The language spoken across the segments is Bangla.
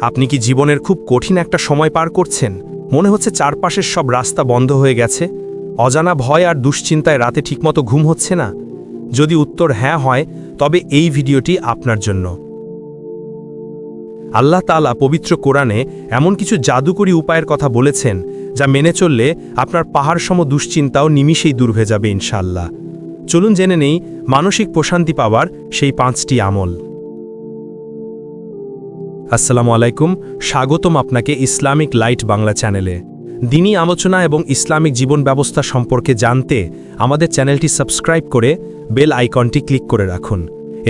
আপনি কি জীবনের খুব কঠিন একটা সময় পার করছেন? মনে হচ্ছে চারপাশের সব রাস্তা বন্ধ হয়ে গেছে। অজানা ভয় আর দুশ্চিন্তায় রাতে ঠিকমতো ঘুম হচ্ছে না। যদি উত্তর হ্যাঁ হয়, তবে এই ভিডিওটি আপনার জন্য। আল্লাহ তাআলা পবিত্র কোরআনে এমন কিছু জাদুকরী উপায়ের কথা বলেছেন, যা মেনে চললে আপনার পাহাড়সম দুশ্চিন্তাও নিমিষেই দূর হয়ে যাবে ইনশাল্লাহ চলুন জেনে নেই, মানসিক প্রশান্তি পাওয়ার সেই পাঁচটি আমল। আসসালামু আলাইকুম, স্বাগতম আপনাকে ইসলামিক লাইট বাংলা চ্যানেলে। দিনই আলোচনা এবং ইসলামিক জীবন ব্যবস্থা সম্পর্কে জানতে আমাদের চ্যানেলটি সাবস্ক্রাইব করে বেল আইকনটি ক্লিক করে রাখুন।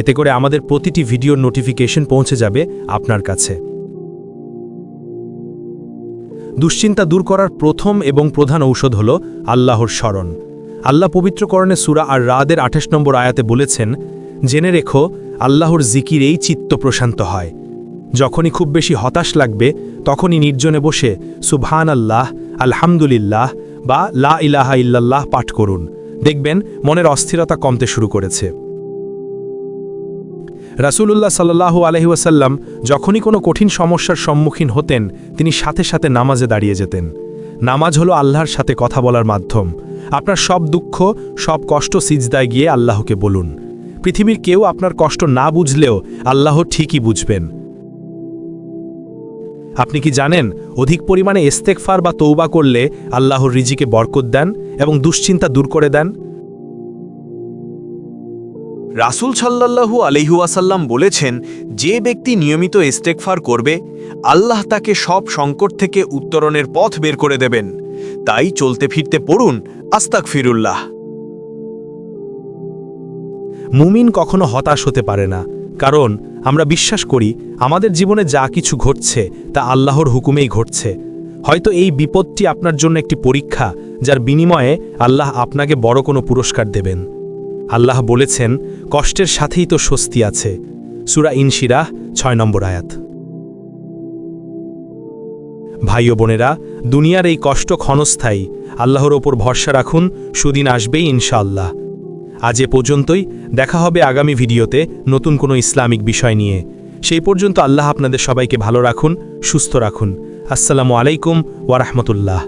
এতে করে আমাদের প্রতিটি ভিডিওর নোটিফিকেশন পৌঁছে যাবে আপনার কাছে। দুশ্চিন্তা দূর করার প্রথম এবং প্রধান ঔষধ হল আল্লাহর স্মরণ। আল্লাহ পবিত্রকরণে সুরা আর রাদের আঠাশ নম্বর আয়াতে বলেছেন, জেনে রেখো, আল্লাহর জিকিরেই চিত্ত প্রশান্ত হয়। যখনই খুব বেশি হতাশ লাগবে, তখনই নির্জনে বসে সুবহান আল্লাহ আলহামদুলিল্লাহ বা লা ইলাহা ইল্লাল্লাহ পাঠ করুন। দেখবেন মনের অস্থিরতা কমতে শুরু করেছে। রাসূলুল্লাহ সাল্লাল্লাহু আলহি ওয়াসাল্লাম যখনই কোনো কঠিন সমস্যার সম্মুখীন হতেন, তিনি সাথে সাথে নামাজে দাঁড়িয়ে যেতেন। নামাজ হলো আল্লাহর সাথে কথা বলার মাধ্যম। আপনার সব দুঃখ, সব কষ্ট সিজদায় গিয়ে আল্লাহকে বলুন। পৃথিবীর কেউ আপনার কষ্ট না বুঝলেও আল্লাহ ঠিকই বুঝবেন। আপনি কি জানেন অধিক পরিমাণে ইস্তেকফার বা তৌবা করলে আল্লাহর রিজিকে বরকত দেন এবং দুশ্চিন্তা দূর করে দেন? রাসূল সাল্লাল্লাহু আলহিউয়াসাল্লাম বলেছেন যে ব্যক্তি নিয়মিত ইস্তেকফার করবে আল্লাহ তাকে সব সংকট থেকে উত্তরণের পথ বের করে দেবেন। তাই চলতে ফিরতে পড়ুন আস্তাক ফিরুল্লাহ মুমিন কখনো হতাশ হতে পারে না। কারণ আমরা বিশ্বাস করি আমাদের জীবনে যা কিছু ঘটছে তা আল্লাহর হুকুমেই ঘটছে। হয়তো এই বিপদটি আপনার জন্য একটি পরীক্ষা, যার বিনিময়ে আল্লাহ আপনাকে বড় কোনো পুরস্কার দেবেন। আল্লাহ বলেছেন, কষ্টের সাথেই তো স্বস্তি আছে। সুরা ইনশিরাহ, ছয় নম্বর আয়াত। ভাই ও বোনেরা, দুনিয়ার এই কষ্ট ক্ষণস্থায়ী। আল্লাহর ওপর ভরসা রাখুন, সুদিন আসবেই ইনশাআল্লাহ। আজ এ পর্যন্তই। দেখা হবে আগামী ভিডিওতে নতুন কোনো ইসলামিক বিষয় নিয়ে। সেই পর্যন্ত আল্লাহ আপনাদের সবাইকে ভালো রাখুন, সুস্থ রাখুন। আসসালামু আলাইকুম ওয়ারহমতুল্লাহ